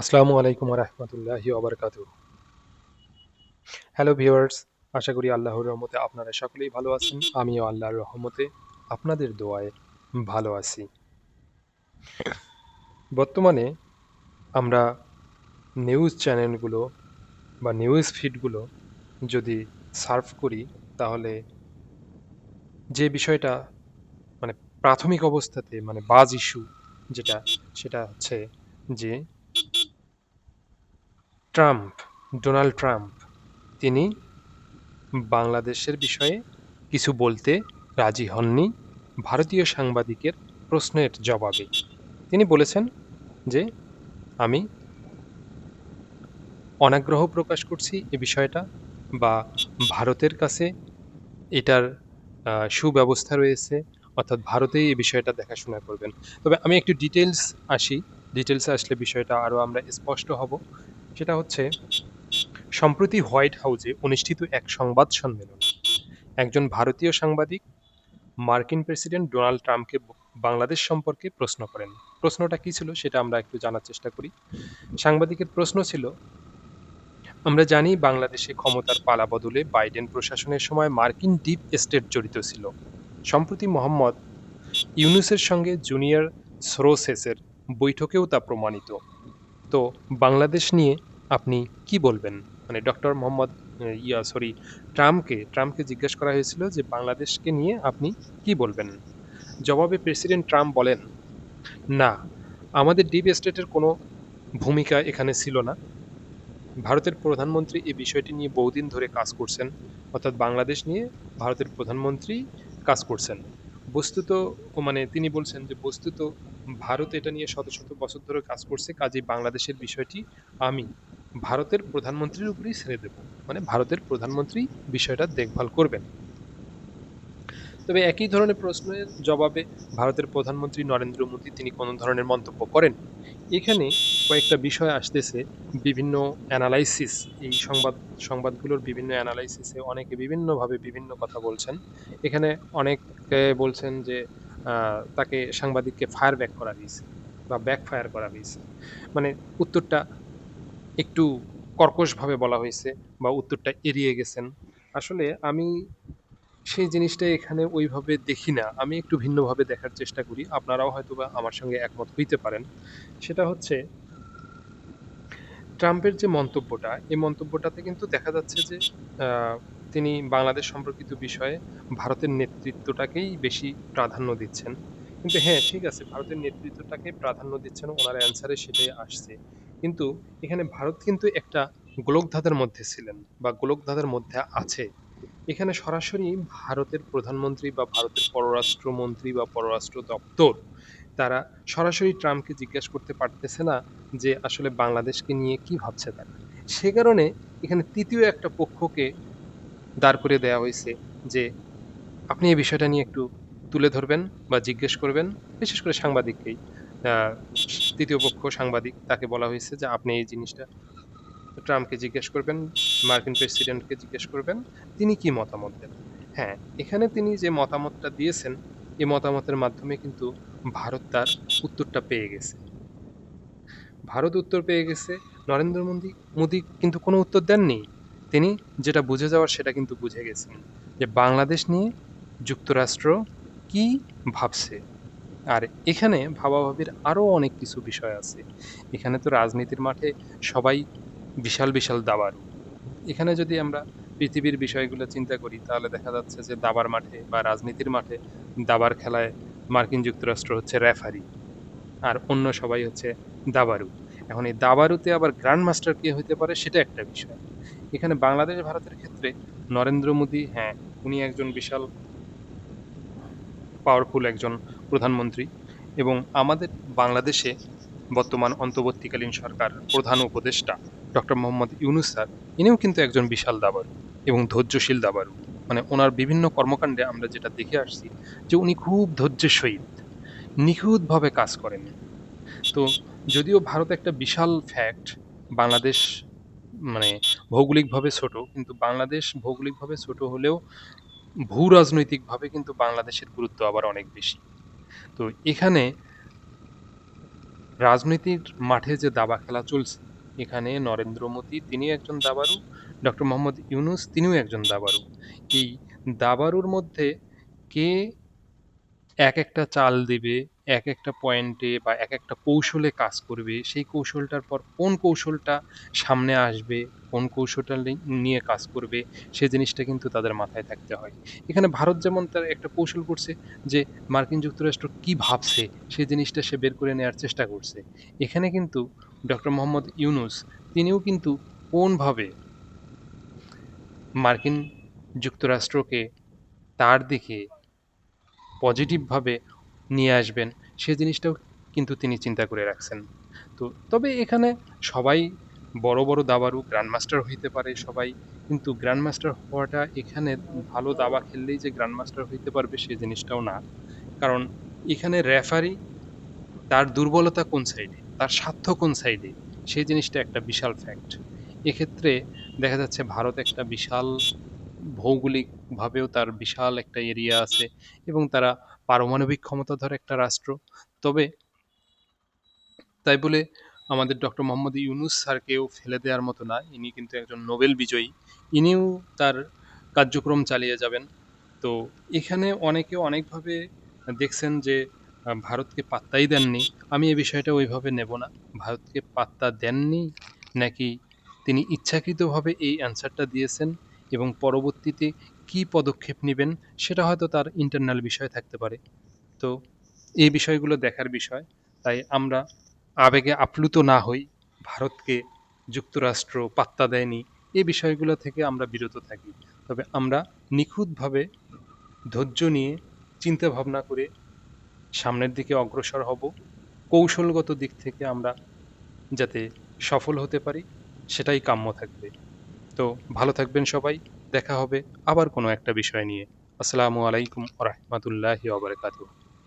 আসসালামু আলাইকুম রহমতুল্লাহি ওবরকাতু হ্যালো ভিউয়ার্স আশা করি আল্লাহর রহমতে আপনারা সকলেই ভালো আছেন। আমিও আল্লাহর রহমতে আপনাদের দোয়ায় ভালো আছি। বর্তমানে আমরা নিউজ চ্যানেলগুলো বা নিউজ ফিডগুলো যদি সার্ভ করি, তাহলে যে বিষয়টা মানে প্রাথমিক অবস্থাতে মানে বাজ ইস্যু যেটা, সেটা হচ্ছে যে ট্রাম্প, ডোনাল্ড ট্রাম্প, তিনি বাংলাদেশের বিষয়ে কিছু বলতে রাজি হননি ভারতীয় সাংবাদিকের প্রশ্নের জবাবে। তিনি বলেছেন যে, আমি অনাগ্রহ প্রকাশ করছি এ বিষয়টা বা ভারতের কাছে এটার সুব্যবস্থা রয়েছে, অর্থাৎ ভারতেই এই বিষয়টা দেখাশোনা করবেন। তবে আমি একটু ডিটেলস আসি। ডিটেলসে আসলে বিষয়টা আরও আমরা স্পষ্ট হব। সেটা হচ্ছে, সম্প্রতি হোয়াইট হাউসে অনুষ্ঠিত এক সংবাদ সম্মেলন। একজন ভারতীয় সাংবাদিক মার্কিন প্রেসিডেন্ট ডোনাল্ড ট্রাম্পকে বাংলাদেশ সম্পর্কে প্রশ্ন করেন। প্রশ্নটা কি ছিল সেটা আমরা একটু জানার চেষ্টা করি। সাংবাদিকের প্রশ্ন ছিল, আমরা জানি বাংলাদেশে ক্ষমতার পালা বদলে বাইডেন প্রশাসনের সময় মার্কিন ডিপ এস্টেট জড়িত ছিল। সম্প্রতি মোহাম্মদ ইউনুসের সঙ্গে জুনিয়র সোরোসেসের বৈঠকেও তা প্রমাণিত। তো বাংলাদেশ নিয়ে আপনি কি বলবেন? মানে ডক্টর মোহাম্মদ ইয়া, সরি, ট্রাম্পকে ট্রাম্পকে জিজ্ঞেস করা হয়েছিল যে বাংলাদেশকে নিয়ে আপনি কি বলবেন? জবাবে প্রেসিডেন্ট ট্রাম্প বলেন, না, আমাদের ডিপ স্টেটের কোনো ভূমিকা এখানে ছিল না। ভারতের প্রধানমন্ত্রী এই বিষয়টি নিয়ে বহুদিন ধরে কাজ করছেন, অর্থাৎ বাংলাদেশ নিয়ে ভারতের প্রধানমন্ত্রী কাজ করছেন। বস্তুত মানে তিনি বলছেন যে বস্তুত ভারত এটা নিয়ে শত শত বছর ধরে কাজ করছে, কাজেই বাংলাদেশের বিষয়টি আমি ভারতের প্রধানমন্ত্রীর উপরেই ছেড়ে দেব। মানে ভারতের প্রধানমন্ত্রী বিষয়টা দেখভাল করবেন। তবে একই ধরনের প্রশ্নের জবাবে ভারতের প্রধানমন্ত্রী নরেন্দ্র মোদী তিনি কোনো ধরনের মন্তব্য করেন। এখানে কয়েকটা বিষয় আসতেছে, বিভিন্ন অ্যানালাইসিস এই সংবাদ, সংবাদগুলোর বিভিন্ন অ্যানালাইসিসে অনেকে বিভিন্নভাবে বিভিন্ন কথা বলছেন। এখানে অনেকে বলছেন যে তাকে সাংবাদিককে ফায়ার ব্যাক করা হয়েছে বা ব্যাক ফায়ার করা হয়েছে। মানে উত্তরটা একটু কর্কশভাবে বলা হয়েছে বা উত্তরটা এড়িয়ে গেছেন। আসলে আমি সেই জিনিসটা এখানে ওইভাবে দেখি না। আমি একটু ভিন্নভাবে দেখার চেষ্টা করি। আপনারাও হয়তোবা আমার সঙ্গে একমত হইতে পারেন। সেটা হচ্ছে ট্রাম্পের যে মন্তব্যটা, এই মন্তব্যটাতে কিন্তু দেখা যাচ্ছে যে তিনি বাংলাদেশ সম্পর্কিত বিষয়ে ভারতের নেতৃত্বটাকেই বেশি প্রাধান্য দিচ্ছেন। কিন্তু হ্যাঁ ঠিক আছে, ভারতের নেতৃত্বটাকে প্রাধান্য দিচ্ছেন, ওনার অ্যান্সারে সেটাই আসছে। কিন্তু এখানে ভারত কিন্তু একটা গোলকধাঁধার মধ্যে ছিলেন বা গোলকধাঁধার মধ্যে আছে। এখানে সরাসরি ভারতের প্রধানমন্ত্রী বা ভারতের পররাষ্ট্রমন্ত্রী বা পররাষ্ট্র দপ্তর, তারা সরাসরি ট্রাম্পকে জিজ্ঞেস করতে পারতেছে না যে আসলে বাংলাদেশকে নিয়ে কি ভাবছে তারা। সে কারণে এখানে তৃতীয় একটা পক্ষকে দাঁড় করে দেওয়া হয়েছে যে আপনি এই বিষয়টা নিয়ে একটু তুলে ধরবেন বা জিজ্ঞেস করবেন, বিশেষ করে সাংবাদিককেই তৃতীয় পক্ষ সাংবাদিক, তাকে বলা হয়েছে যে আপনি এই জিনিসটা ট্রাম্পকে জিজ্ঞেস করবেন, মার্কিন প্রেসিডেন্টকে জিজ্ঞেস করবেন, তিনি কি মতামত দেন? হ্যাঁ এখানে তিনি যে মতামতটা দিয়েছেন, এই মতামতের মাধ্যমে কিন্তু ভারত তার উত্তরটা পেয়ে গেছে। ভারত উত্তর পেয়ে গেছে। নরেন্দ্র মোদী মোদী কিন্তু কোনো উত্তর দেননি। তিনি যেটা বুঝে যাওয়ার সেটা কিন্তু বুঝে গেছেন যে বাংলাদেশ নিয়ে যুক্তরাষ্ট্র কি ভাবছে। আর এখানে ভাবাভাবির আরও অনেক কিছু বিষয় আছে। এখানে তো রাজনীতির মাঠে সবাই বিশাল বিশাল দাবারু এখানে যদি আমরা পৃথিবীর বিষয়গুলো চিন্তা করি, তাহলে দেখা যাচ্ছে যে দাবার মাঠে বা রাজনীতির মাঠে দাবার খেলায় মার্কিন যুক্তরাষ্ট্র হচ্ছে রেফারি, আর অন্য সবাই হচ্ছে দাবারু এখন এই দাবারুতে আবার গ্র্যান্ড মাস্টার কে হইতে পারে সেটা একটা বিষয়। এখানে বাংলাদেশ ভারতের ক্ষেত্রে নরেন্দ্র মোদী হ্যাঁ উনি একজন বিশাল পাওয়ারফুল একজন প্রধানমন্ত্রী এবং আমাদের বাংলাদেশে বর্তমান অন্তর্বর্তীকালীন সরকার প্রধান উপদেষ্টা ডক্টর মোহাম্মদ ইউনুস স্যার, ইনিও কিন্তু একজন বিশাল দাবারু এবং ধৈর্যশীল দাবারু। মানে ওনার বিভিন্ন কর্মকাণ্ডে আমরা যেটা দেখে আসছি যে উনি খুব ধৈর্যের সহিত, নিখুঁতভাবে কাজ করেন। তো যদিও ভারত একটা বিশাল ফ্যাক্ট বাংলাদেশ মানে ভৌগোলিকভাবে ছোট, কিন্তু বাংলাদেশ ভৌগোলিকভাবে ছোট হলেও ভূ রাজনৈতিকভাবে কিন্তু বাংলাদেশের গুরুত্ব আবার অনেক বেশি। তো এখানে রাজনীতির মাঠে যে দাবা খেলা চলছে, এখানে নরেন্দ্র মোদী তিনি একজন দাবারু, ডক্টর মোহাম্মদ ইউনুস তিনিও একজন দাবারু। এই দাবারুর মধ্যে কে এক একটা চাল দেবে এক একটা পয়েন্টে বা এক একটা কৌশলে কাজ করবে, সেই কৌশলটার পর কোন কৌশলটা সামনে আসবে, কোন কৌশলটা নিয়ে কাজ করবে, সে জিনিসটা কিন্তু তাদের মাথায় থাকতে হয়। এখানে ভারত যেমন তার একটা কৌশল করছে যে, মার্কিন যুক্তরাষ্ট্র কি ভাবছে সেই জিনিসটা সে বের করে নেওয়ার চেষ্টা করছে। এখানে কিন্তু ডক্টর মোহাম্মদ ইউনুস, তিনিও কিন্তু কোনভাবে মার্কিন যুক্তরাষ্ট্রকে তার দিকে পজিটিভভাবে নিয়ে আসবেন, সে জিনিসটাও কিন্তু তিনি চিন্তা করে রাখছেন। তো তবে এখানে সবাই বড় বড় দাবারু গ্র্যান্ডমাস্টার হইতে পারে, সবাই কিন্তু গ্র্যান্ডমাস্টার হওয়াটা এখানে ভালো দাবা খেললেই যে গ্র্যান্ডমাস্টার হইতে পারবে সে জিনিসটাও না। কারণ এখানে রেফারি তার দুর্বলতা কোন সাইডে, তার স্বার্থ কোন সাইডে সেই জিনিসটা একটা বিশাল ফ্যাক্ট এক্ষেত্রে দেখা যাচ্ছে ভারত একটা বিশাল ভৌগোলিকভাবেও তার বিশাল একটা এরিয়া আছে এবং তারা পারমাণবিক ক্ষমতাধর একটা রাষ্ট্র। তবে তাই বলে আমাদের ডক্টর মোহাম্মদ ইউনুস স্যারকেও ফেলে দেওয়ার মতো না, ইনি কিন্তু একজন নোবেল বিজয়ী। ইনিও তার কার্যক্রম চালিয়ে যাবেন। তো এখানে অনেকে অনেকভাবে দেখছেন যে ভারতকে পাত্তাই দেননি। আমি এই বিষয়টা ওইভাবে নেব না। ভারতকে পাত্তা দেননি নাকি তিনি ইচ্ছাকৃতভাবে এই অ্যান্সারটা দিয়েছেন এবং পরবর্তীতে কি পদক্ষেপ নেবেন সেটা হয়তো তার ইন্টারনাল বিষয় থাকতে পারে। তো এই বিষয়গুলো দেখার বিষয়, তাই আমরা আবেগে আপ্লুত না হই, ভারতকে যুক্তরাষ্ট্র পাত্তা দেয়নি এই বিষয়গুলো থেকে আমরা বিরত থাকি। তবে আমরা নিখুঁতভাবে ধৈর্য নিয়ে চিন্তা ভাবনা করে সামনের দিকে অগ্রসর হব। কৌশলগত দিক থেকে আমরা যাতে সফল হতে পারি, সেটাই কাম্য থাকবে। তো ভালো থাকবেন সবাই। দেখা হবে আবার কোনো একটা বিষয় নিয়ে। আসসালামু আলাইকুম রহমতুল্লাহি ওবরাকাতুহ